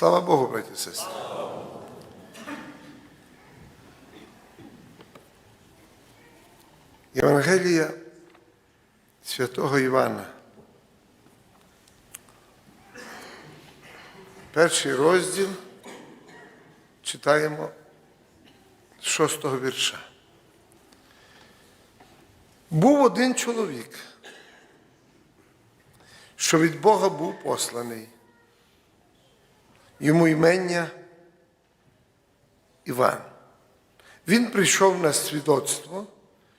Слава Богу, браті і сестри. Євангелія святого Івана. Перший розділ читаємо з шостого вірша. Був один чоловік, що від Бога був посланий. Йому імення Іван. Він прийшов на свідоцтво,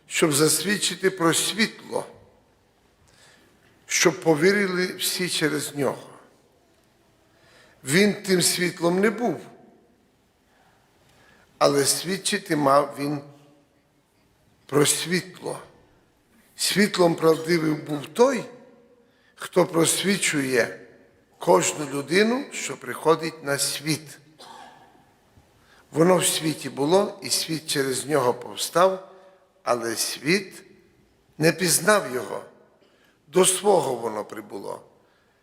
щоб засвідчити про світло, щоб повірили всі через нього. Він тим світлом не був, але свідчити мав він про світло. Світлом правдивим був той, хто просвічує кожну людину, що приходить на світ. Воно в світі було, і світ через нього повстав, але світ не пізнав його. До свого воно прибуло,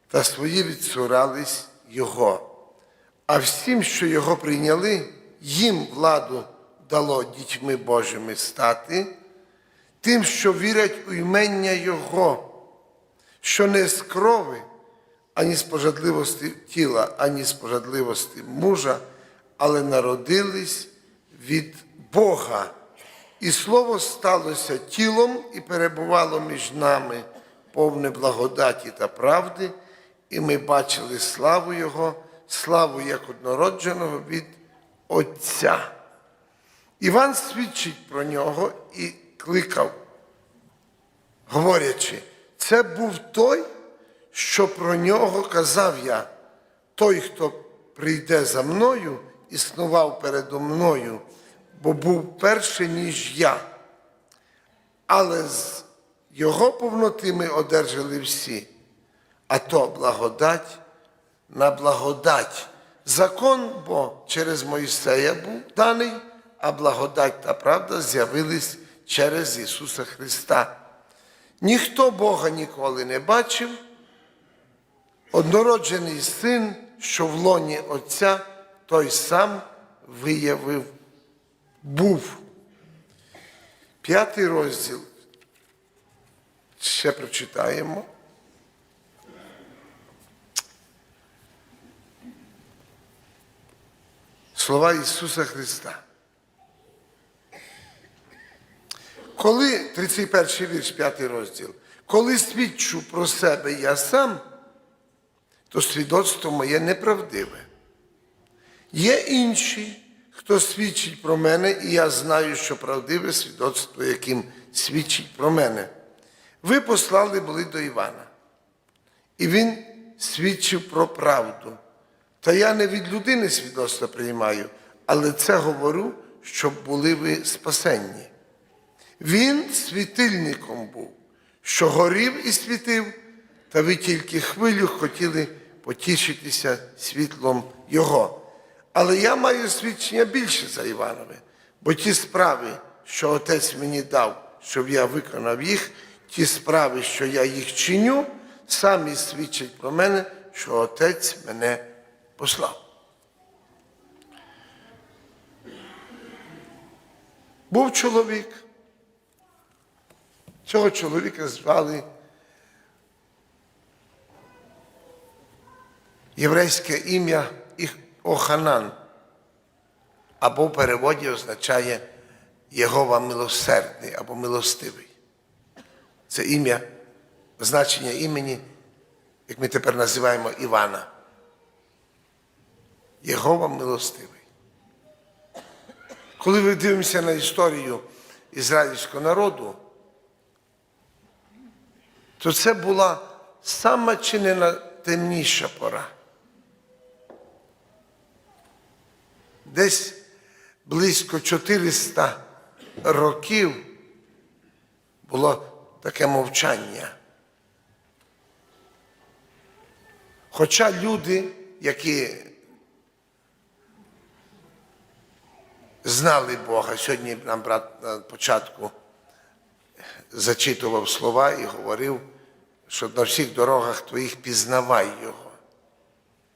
та свої відсурались його. А всім, що його прийняли, їм владу дало дітьми Божими стати, тим, що вірять у імення Його, що не з крови, ані з пожадливості тіла, ані з пожадливості мужа, але народились від Бога. І слово сталося тілом і перебувало між нами повне благодаті та правди, і ми бачили славу Його, славу як однородженого від Отця. Іван свідчить про нього і кликав, говорячи, це був той, що про нього казав я, той, хто прийде за мною, існував передо мною, бо був перший, ніж я. Але з його повноти ми одержали всі, а то благодать на благодать. Закон, бо через Моїсея був даний, а благодать та правда з'явились через Ісуса Христа. Ніхто Бога ніколи не бачив, однороджений син, що в лоні Отця, той сам виявив був. П'ятий розділ. Ще прочитаємо. Слова Ісуса Христа. Коли 31 вірш, 5 розділ, коли свідчу про себе я сам, то свідоцтво моє неправдиве. Є інші, хто свідчить про мене, і я знаю, що правдиве свідоцтво, яким свідчить про мене. Ви послали були до Івана, і він свідчив про правду. Та я не від людини свідоцтво приймаю, але це говорю, щоб були ви спасенні. Він світильником був, що горів і світив, та ви тільки хвилю хотіли потішитися світлом Його. Але я маю свідчення більше за Іванове, бо ті справи, що Отець мені дав, щоб я виконав їх, ті справи, що я їх чиню, самі свідчать про мене, що Отець мене послав. Був чоловік. Цього чоловіка звали єврейське ім'я Оханан, або в переводі означає Єгова милосердний або милостивий. Це ім'я, значення імені, як ми тепер називаємо Івана. Єгова милостивий. Коли ми дивимося на історію ізраїльського народу, то це була сама чи не найтемніша пора. Десь близько 400 років було таке мовчання. Хоча люди, які знали Бога, сьогодні нам брат на початку зачитував слова і говорив, що на всіх дорогах твоїх пізнавай Його.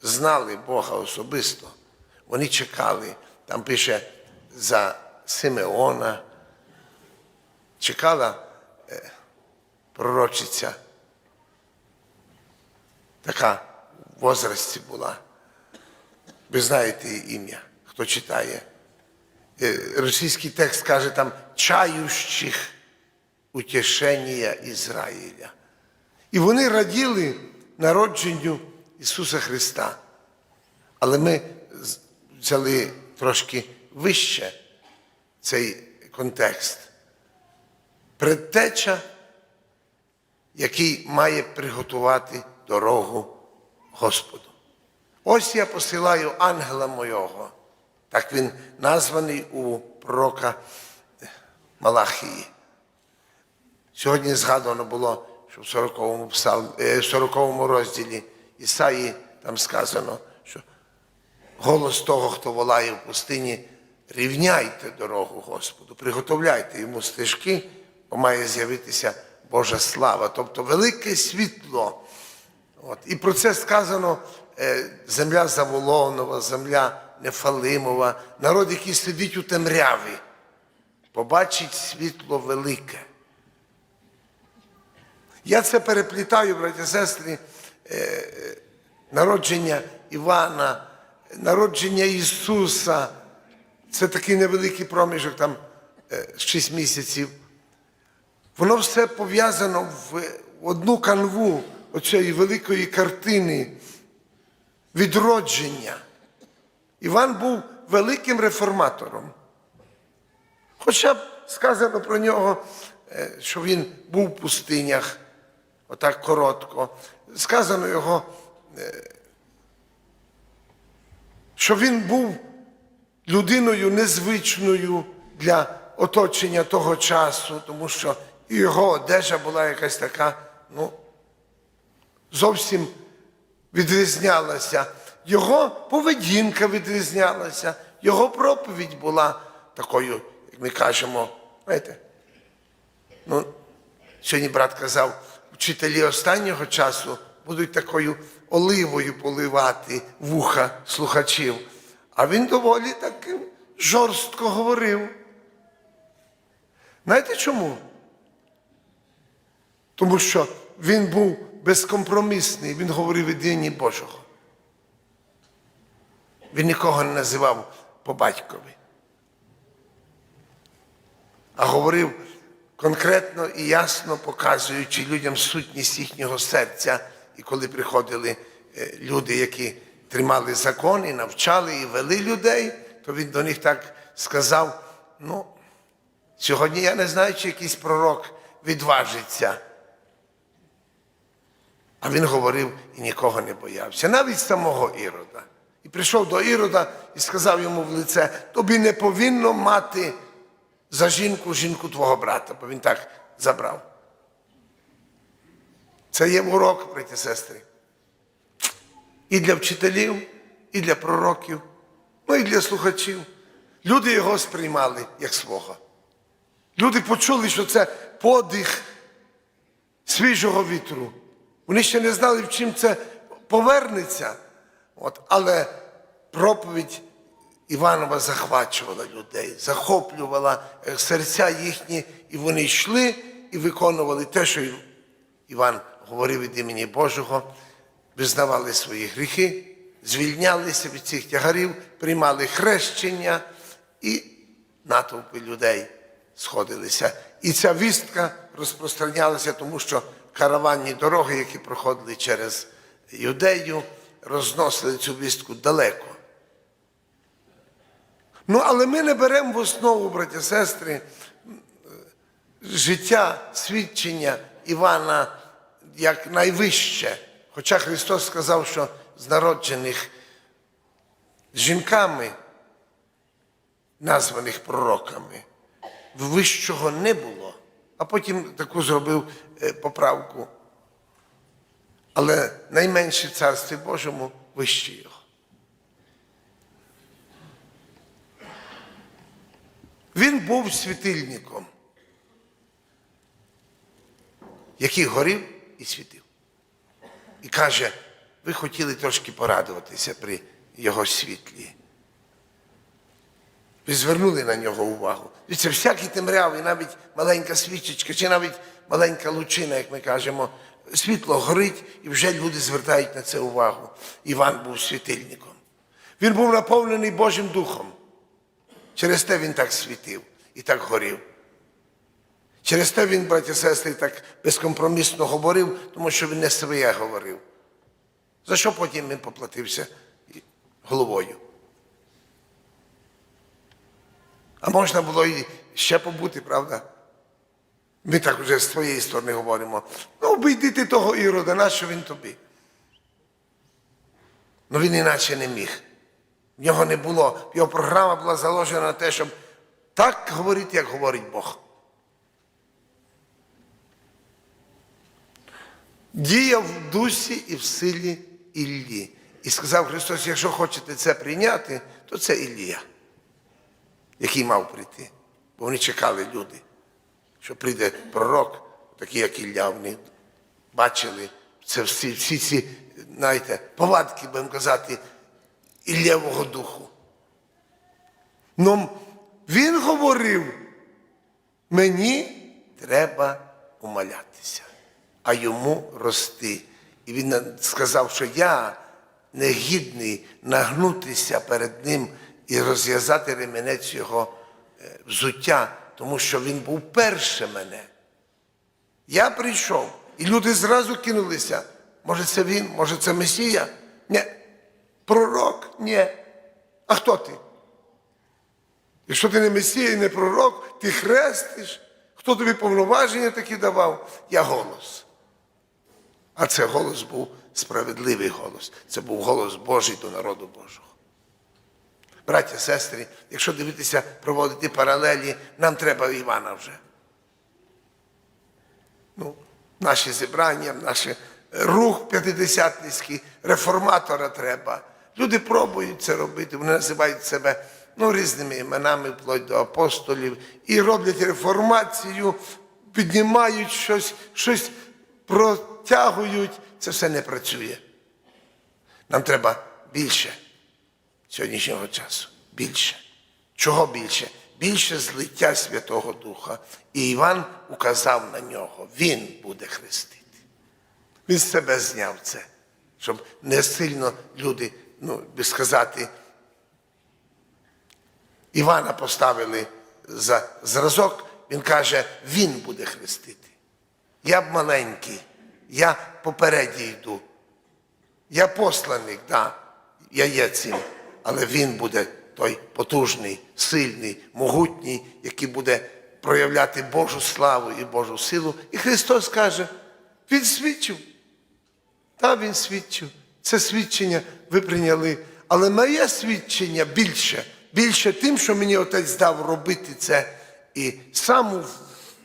знали Бога особисто. Вони чекали, там пише за Симеона, чекала пророчиця, така в возрасті була. Ви знаєте її ім'я, хто читає. Російський текст каже там чаючих утішення Ізраїля. І вони раділи народженню Ісуса Христа. Але ми взяли трошки вище цей контекст. Предтеча, який має приготувати дорогу Господу. Ось я посилаю ангела мого. Так він названий у пророка Малахії. Сьогодні згадано було, що в 40-му, псал- е, 40-му розділі Ісаї там сказано, голос того, хто волає в пустині, рівняйте дорогу Господу, приготовляйте йому стежки, бо має з'явитися Божа слава, тобто велике світло. От. І про це сказано е, земля Заволонова, земля Нефалимова, народ, який сидить у темряві, побачить світло велике. Я це переплітаю, браті і сестри, е, е, народження Івана, народження Ісуса. Це такий невеликий проміжок, там е, 6 місяців. Воно все пов'язано в одну канву оцієї великої картини відродження. Іван був великим реформатором. Хоча б сказано про нього, е, що він був в пустинях, отак коротко. Сказано його, що він був людиною незвичною для оточення того часу, тому що його одежа була якась така, ну, зовсім відрізнялася. Його поведінка відрізнялася, його проповідь була такою, як ми кажемо, знаєте, ну, сьогодні брат казав, вчителі останнього часу будуть такою оливою поливати вуха слухачів. А він доволі таким жорстко говорив. Знаєте чому? Тому що він був безкомпромісний, він говорив від Божого. Він нікого не називав по батькові. А говорив конкретно і ясно показуючи людям сутність їхнього серця. І коли приходили е, люди, які тримали закон і навчали і вели людей, то він до них так сказав: ну, сьогодні я не знаю, чи якийсь пророк відважиться. А він говорив і нікого не боявся, навіть самого Ірода. І прийшов до Ірода і сказав йому в лице: тобі не повинно мати за жінку жінку твого брата, бо він так забрав. Це є урок, браті сестри. І для вчителів, і для пророків, ну і для слухачів. Люди його сприймали як свого. Люди почули, що це подих свіжого вітру. Вони ще не знали, в чим це повернеться. От, але проповідь Іванова захвачувала людей, захоплювала е, серця їхні, і вони йшли і виконували те, що Іван говорив від імені Божого, визнавали свої гріхи, звільнялися від цих тягарів, приймали хрещення і натовпи людей сходилися. І ця вістка розпространялася, тому що караванні дороги, які проходили через Юдею, розносили цю вістку далеко. Ну, але ми не беремо в основу, браті сестри, життя, свідчення Івана як найвище. Хоча Христос сказав, що з народжених жінками, названих пророками, вищого не було, а потім таку зробив е, поправку. Але найменше в Царстві Божому вище його. Він був світильником, який горів і світив. І каже, ви хотіли трошки порадуватися при його світлі. Ви звернули на нього увагу. Це всякий темрявий, навіть маленька свічечка, чи навіть маленька лучина, як ми кажемо, світло горить, і вже люди звертають на це увагу. Іван був світильником. Він був наповнений Божим Духом. Через те він так світив і так горів. Через те він, браті і сестри, так безкомпромісно говорив, тому що він не своє говорив. За що потім він поплатився головою? А можна було і ще побути, правда? Ми так вже з твоєї сторони говоримо. Ну, обійди ти того ірода, нащо він тобі? Ну він іначе не міг. В нього не було, його програма була заложена на те, щоб так говорити, як говорить Бог. Діяв в дусі і в силі Іллі. І сказав Христос, якщо хочете це прийняти, то це Іллія, який мав прийти. Бо вони чекали люди, що прийде пророк, такий, як Ілля, вони бачили це всі, всі ці, знаєте, повадки, будемо казати, Іллєвого духу. Ну, він говорив, мені треба умалятися, а йому рости. І він сказав, що я не гідний нагнутися перед ним і розв'язати ременець його е, взуття, тому що він був перше мене. Я прийшов, і люди зразу кинулися. Може, це він, може, це Месія? Ні. Пророк? Ні. А хто ти? Якщо ти не Месія і не пророк, ти хрестиш. Хто тобі повноваження такі давав? Я голос. А це голос був справедливий голос. Це був голос Божий до народу Божого. Браття, сестри, якщо дивитися, проводити паралелі, нам треба Івана вже. Ну, наші зібрання, наш рух п'ятидесятницький, реформатора треба. Люди пробують це робити, вони називають себе ну, різними іменами, вплоть до апостолів, і роблять реформацію, піднімають щось, щось протягують. Це все не працює. Нам треба більше сьогоднішнього часу. Більше. Чого більше? Більше злиття Святого Духа. І Іван указав на нього. Він буде хрестити. Він з себе зняв це, щоб не сильно люди, ну, би сказати, Івана поставили за зразок, він каже, він буде хрестити. Я б маленький, я попереді йду. Я посланик, да, я є цим, але він буде той потужний, сильний, могутній, який буде проявляти Божу славу і Божу силу. І Христос каже, він свідчив. Та він свідчив. Це свідчення ви прийняли. Але моє свідчення більше, більше тим, що мені отець дав робити це і саму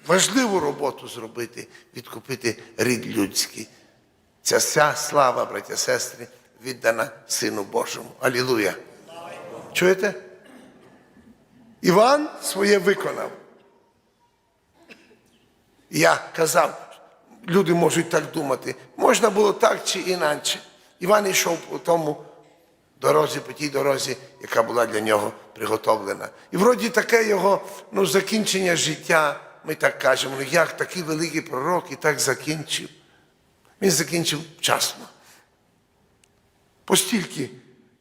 важливу роботу зробити, відкупити рід людський. Ця вся слава, браття, сестри, віддана Сину Божому. Алілуя. Чуєте? Іван своє виконав. Я казав, люди можуть так думати. Можна було так чи інакше. Іван йшов по тому дорозі, по тій дорозі, яка була для нього приготовлена. І вроді таке його ну, закінчення життя, ми так кажемо, ну як такий великий пророк і так закінчив. Він закінчив вчасно. Постільки,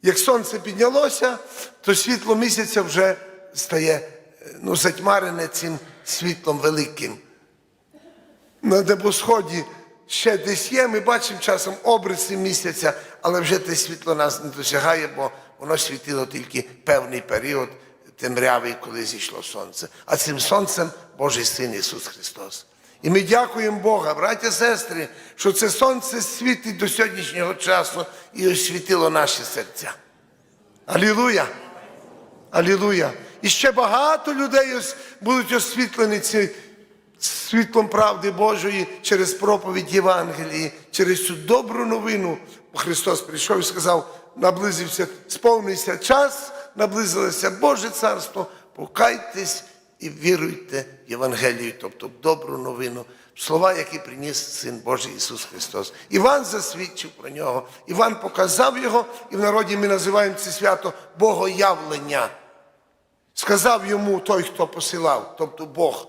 як сонце піднялося, то світло місяця вже стає ну, затьмарене цим світлом великим. На небосході ще десь є, ми бачимо часом обриси місяця, але вже те світло нас не досягає, бо воно світило тільки певний період темрявий, коли зійшло сонце. А цим сонцем Божий Син Ісус Христос. І ми дякуємо Бога, браття, сестри, що це сонце світить до сьогоднішнього часу і освітило наші серця. Алілуя! Алілуя! І ще багато людей будуть освітлені ці світлом правди Божої через проповідь Євангелії, через цю добру новину. Христос прийшов і сказав, наблизився, сповнився час, наблизилося Боже царство, покайтесь і віруйте в Євангелію, тобто в добру новину в слова, які приніс Син Божий Ісус Христос. Іван засвідчив про нього, Іван показав його, і в народі ми називаємо це свято Богоявлення. Сказав йому той, хто посилав, тобто Бог,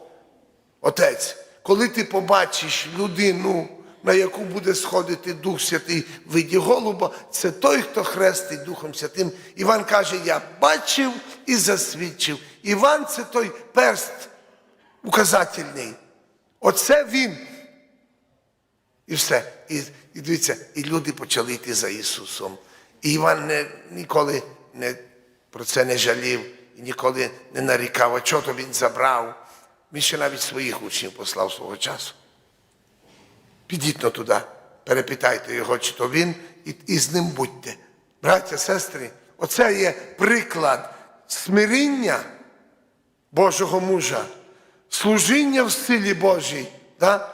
Отець, коли ти побачиш людину, на яку буде сходити Дух Святий в виді голуба, це той, хто хрестить Духом Святим. Іван каже: Я бачив і засвідчив. Іван це той перст указательний. Оце він. І все. І, і дивіться, і люди почали йти за Ісусом. І Іван не, ніколи не, про це не жалів і ніколи не нарікав, а чого то він забрав. Він ще навіть своїх учнів послав свого часу. Підіть но туди, перепитайте його, чи то він, і, і з ним будьте. Браття, сестри, оце є приклад смиріння Божого мужа, служіння в силі Божій, да?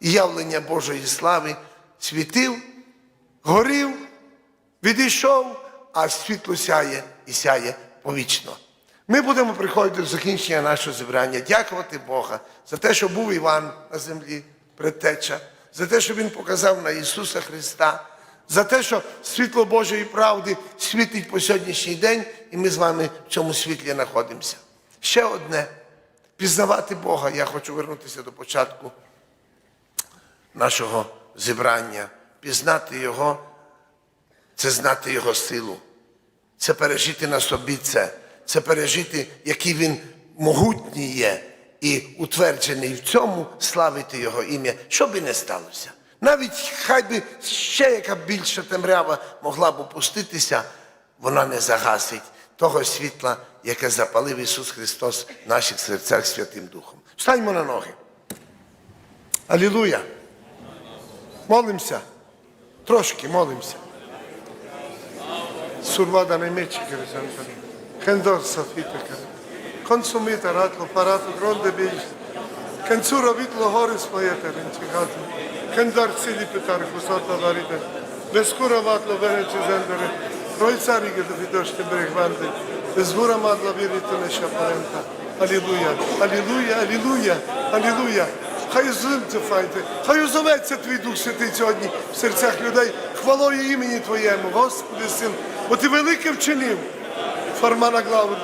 і явлення Божої слави, світив, горів, відійшов, а світло сяє і сяє повічно. Ми будемо приходити до закінчення нашого зібрання, дякувати Бога за те, що був Іван на землі, предтеча, за те, що Він показав на Ісуса Христа, за те, що світло Божої правди світить по сьогоднішній день, і ми з вами в цьому світлі знаходимося. Ще одне пізнавати Бога. Я хочу вернутися до початку нашого зібрання. Пізнати Його це знати Його силу, це пережити на собі це, це пережити, який Він могутній є і утверджений в цьому славити Його ім'я, що би не сталося. Навіть хай би ще яка більша темрява могла б опуститися, вона не загасить того світла, яке запалив Ісус Христос в наших серцях Святим Духом. Встаньмо на ноги. Алілуя! Молимося. Трошки молимося. Survada nei meci che risentano. Kendor safita che. Consumita ratlo parato gronde bij. Kensura vitlo horis pojete rincikato. Kendar sili pitar kusota varite. Beskura vatlo venece zendere. Rojcari che ti fidošte brehvande. Bezgura madla virito ne šaparenta. Алілуя, алілуя, алілуя, алілуя. Хай злимце файте, хай озоветься твій Дух Святий сьогодні в серцях людей хвалою імені Твоєму, Господи син, бо ти велике вчинив. Фарма на главу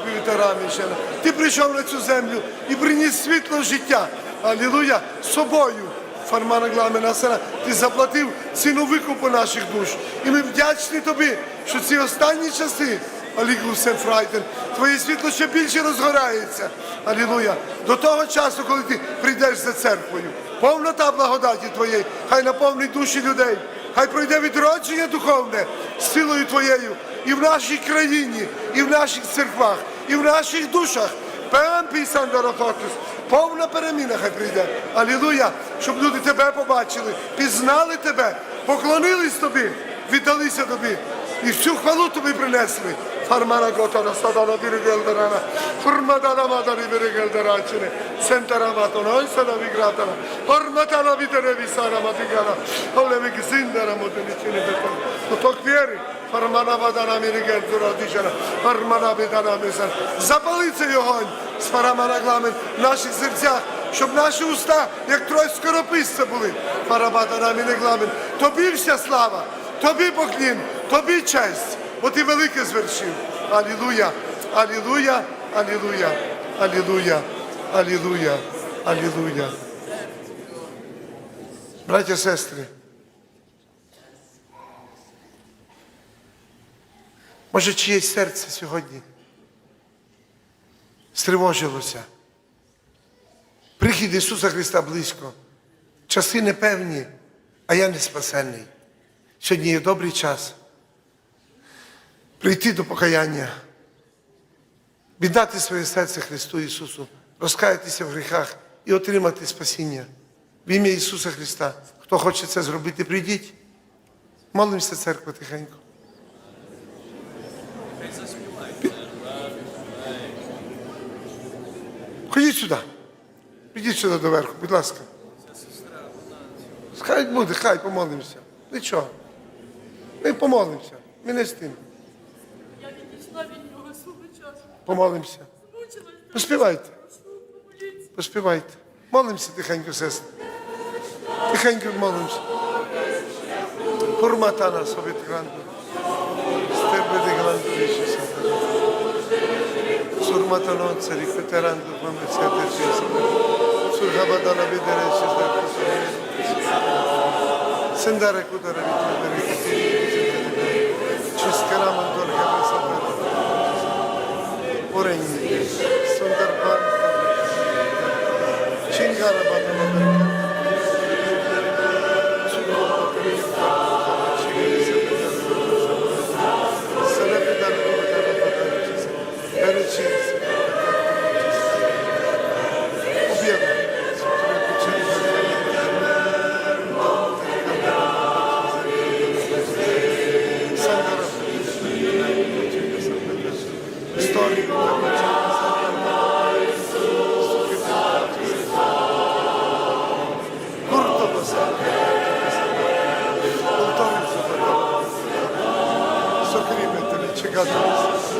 Мішена. Ти прийшов на цю землю і приніс світло життя. Алілуя, собою. Фармана Гламена Сена, ти заплатив ціну викупу наших душ. І ми вдячні тобі, що ці останні часи, Алігу Сенфрайтен, твоє світло ще більше розгорається. Алілуя. До того часу, коли ти прийдеш за церквою. Повнота благодаті твоєї, хай наповнить душі людей, хай пройде відродження духовне з силою твоєю і в нашій країні, і в наших церквах, і в наших душах. Пен пісан дорокотус. Повна переміна хай прийде. Алілуя, щоб люди тебе побачили, пізнали тебе, поклонились тобі, віддалися тобі. І всю хвалу тобі принесли. Фармана готана садана біргелдерана, фурмадана мадарі біргелдерачине, сентараматона, ойсана вігратана, фарматана вітере вісара матигана, оле вігзиндера мотелічини бетон. Поток віри, фармана вадана міргелдера діжана, фармана бедана мисан. Запали цей огонь з фарамана гламен в наших серцях, щоб наші уста, як трой скорописця були. Фарабатана мінегламен. Тобі вся слава, тобі поклін, тобі честь, бо ти велике звершив. Алілуя, алілуя, алілуя, алілуя, алілуя, алілуя. Браття, сестри, може чиєсь серце сьогодні стривожилося. Прихід Ісуса Христа близько. Часи непевні, а я не спасенний. Сьогодні є добрий час прийти до покаяння, віддати своє серце Христу Ісусу, розкаятися в гріхах і отримати спасіння. В ім'я Ісуса Христа. Хто хоче це зробити, прийдіть. Молимося, церква, тихенько. Ходіть сюди. Підіть сюди доверху, будь ласка. Хай буде, хай помолимося. Нічого. Ми помолимося. Ми не з тим. Я відійшла від нього свого часу. Помолимося. Змучилась. Поспівайте. Прошу, помоліться. Поспівайте. Молимося тихенько, сестри. Тихенько молимося. Курмата на собі гранду. З тебе де гранду вічі Сурмата нонце, рікветеранду, маме цяте чесно. Сургабада на бідере чесно. Сендаре кудара вітре, Чискара мандорга весапера. पुराएंगे सुंदर पर चिंगारा बातों में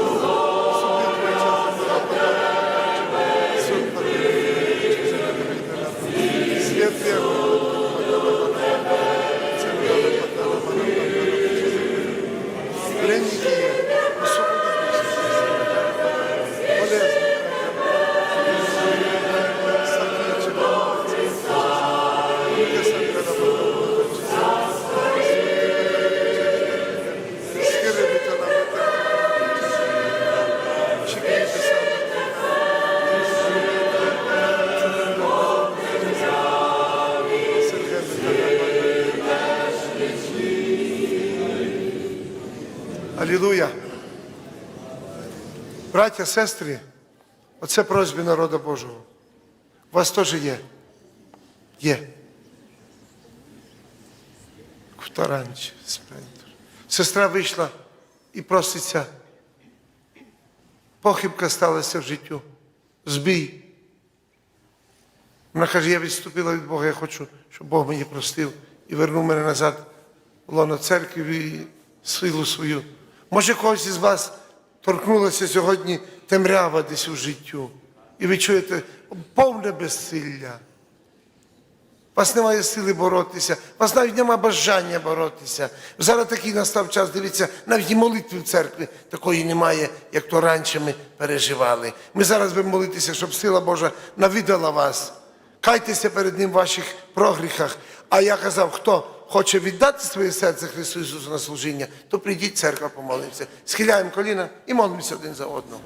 Алілуя. Браття, сестри, оце просьби народу Божого. У вас теж є. Є. Спринтер. Сестра вийшла і проситься. Похибка сталася в життю. Збій. Вона каже, я відступила від Бога, я хочу, щоб Бог мені простив і вернув мене назад в лоно церкви і силу свою. Може, когось із вас торкнулося сьогодні темрява десь у життю, і ви чуєте повне безсилля. Вас немає сили боротися, вас навіть немає бажання боротися. Зараз такий настав час, дивіться, навіть і молитви в церкві такої немає, як то раніше ми переживали. Ми зараз будемо молитися, щоб сила Божа навідала вас. Кайтеся перед Ним в ваших прогріхах. А я казав, хто хоче віддати своє серце Христу Ісусу на служіння, то прийдіть в церкву, помолимося. Схиляємо коліна і молимося один за одного.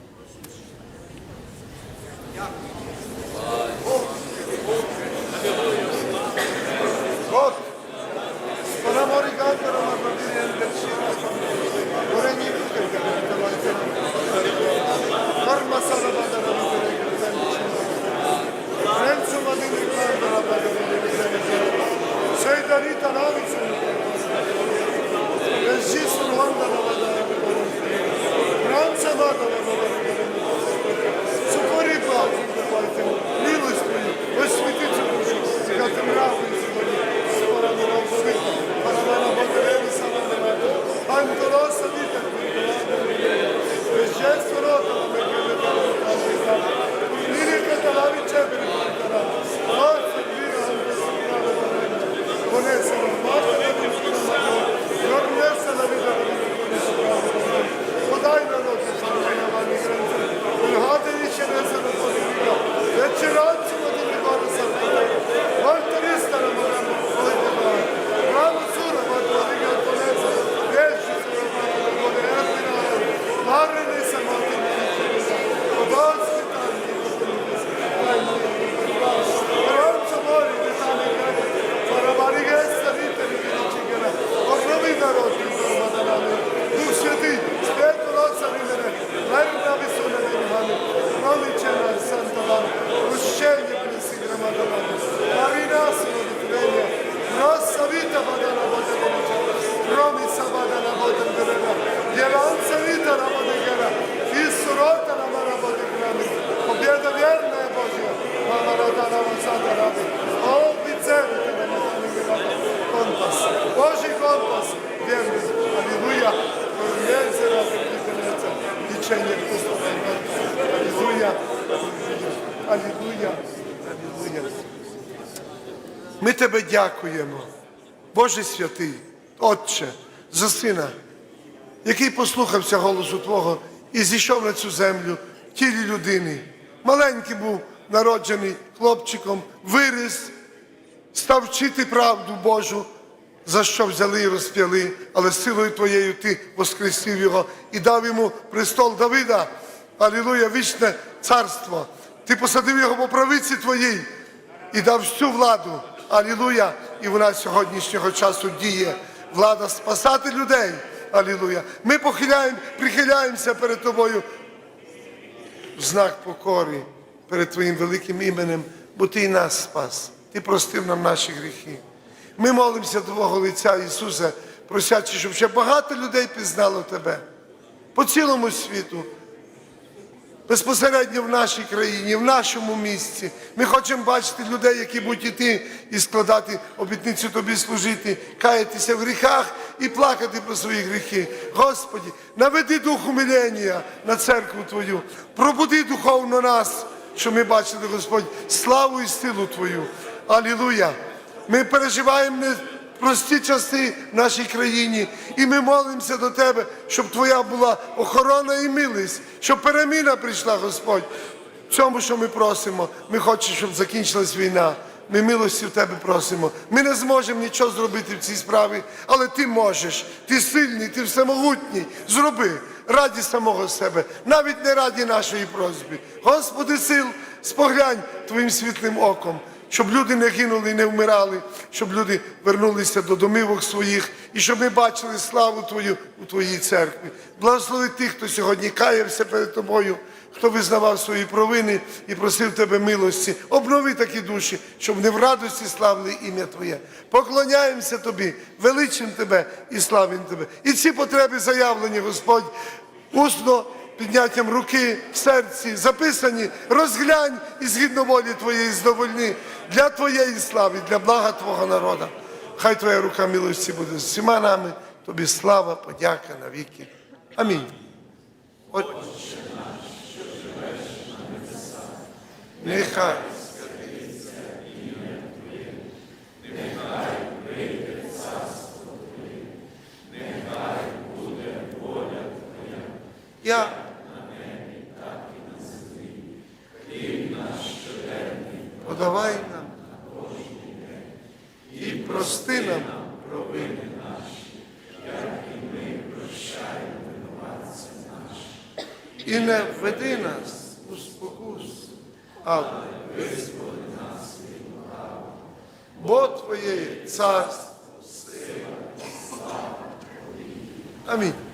Франция вада la vada. Сукори плату, милость твою, освітиться душу, яка сьогодні, скоро не вам повинна, парамана Богореві сама не мати, Антолоса віта, ми кидали, Лілі каталаві чебері, Ми тебе дякуємо, Боже святий, Отче, за сина, який послухався голосу Твого і зійшов на цю землю тілі людини. Маленький був народжений хлопчиком, виріс, став вчити правду Божу, за що взяли і розп'яли, але силою Твоєю Ти воскресив його і дав йому престол Давида. Алілуя, вічне царство. Ти посадив його по правиці Твоїй і дав всю владу. Алілуя! І вона сьогоднішнього часу діє. Влада спасати людей. Алілуя. Ми похиляємо, прихиляємося перед тобою в знак покори перед Твоїм великим іменем, бо Ти і нас спас. Ти простив нам наші гріхи. Ми молимося Твого лиця Ісуса, просячи, щоб ще багато людей пізнало Тебе по цілому світу, безпосередньо в нашій країні, в нашому місці. Ми хочемо бачити людей, які будуть іти і складати обітницю тобі служити, каятися в гріхах і плакати про свої гріхи. Господі, наведи дух умилення на церкву Твою, пробуди духовно нас, щоб ми бачили, Господь, славу і силу Твою. Алілуя! Ми переживаємо прості часи в нашій країні, і ми молимося до Тебе, щоб Твоя була охорона і милість, щоб переміна прийшла, Господь. В цьому, що ми просимо, ми хочемо, щоб закінчилась війна. Ми милості в Тебе просимо. Ми не зможемо нічого зробити в цій справі, але Ти можеш. Ти сильний, ти всемогутній. Зроби раді самого себе, навіть не раді нашої просьби. Господи сил, споглянь Твоїм світлим оком щоб люди не гинули і не вмирали, щоб люди вернулися до домівок своїх і щоб ми бачили славу Твою у Твоїй церкві. Благослови тих, хто сьогодні каявся перед Тобою, хто визнавав свої провини і просив Тебе милості. Обнови такі душі, щоб не в радості славили ім'я Твоє. Поклоняємося Тобі, величим Тебе і славим Тебе. І ці потреби заявлені, Господь, усно підняттям руки в серці, записані, розглянь і згідно волі Твоєї здовольни для Твоєї слави, для блага Твого народу. Хай Твоя рука милості буде з всіма нами, Тобі слава, подяка навіки. Амінь. Отче наш, що живеш на небесах, нехай я подавай нам і прости нам провини наші, як і ми прощаємо винуватцям нашим. І не введи нас у спокусу, але визволи нас від лукавого. Бо Твоє царство, сила, і слава. Амінь.